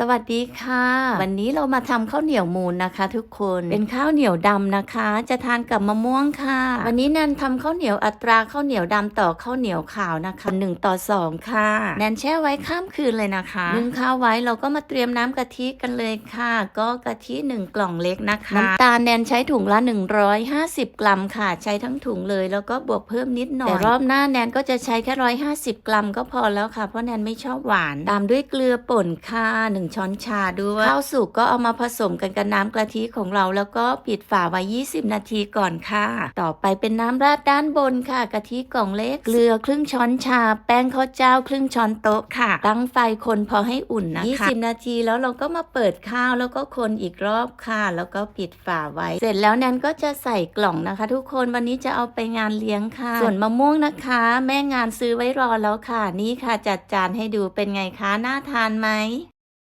สวัสดีค่ะ วันนี้เรามาทำข้าวเหนียวมูนนะคะ ทุกคนเป็นข้าวเหนียวดำนะคะ จะทานกับมะม่วงค่ะ วันนี้แนนทำข้าวเหนียวอัตราข้าวเหนียวดำต่อข้าวเหนียวขาวนะคะ1ต่อ2ค่ะแนนแช่ไว้ข้ามคืนเลยนะคะนึ่งข้าวไว้เราก็มาเตรียมน้ำกะทิกันเลยค่ะ ก็กะทิ1กล่องเล็กนะคะน้ำตาลแนนใช้ถุงละ 150 กรัมค่ะ ใช้ทั้งถุงเลย แล้วก็บวกเพิ่มนิดหน่อยแต่รอบหน้าแนนก็จะใช้แค่150 กรัมก็พอแล้วค่ะเพราะแนนไม่ชอบหวานตามด้วยเกลือป่นค่ะ1 ช้อนชาด้วยข้าวสุกก็เอามาผสมกันกับน้ำกะทิของเราแล้วก็ปิดฝาไว้ 20 นาทีก่อนค่ะ ต่อไปเป็นน้ำราดด้านบนค่ะกะทิกล่องเล็กเกลือครึ่งช้อนชา แป้งข้าวเจ้าครึ่งช้อนโต๊ะค่ะ ตั้งไฟคนพอให้อุ่นนะคะ20 นาทีแล้วเราก็มาเปิดข้าวแล้วก็คนอีกรอบค่ะ แล้วก็ปิดฝาไว้ เสร็จแล้วแนนก็จะใส่กล่องนะคะ ทุกคนวันนี้จะเอาไปงานเลี้ยงค่ะ ส่วนมะม่วงนะคะ แม่งานซื้อไว้รอแล้วค่ะ นี่ค่ะจัดจานให้ดูเป็นไงคะน่าทานไหม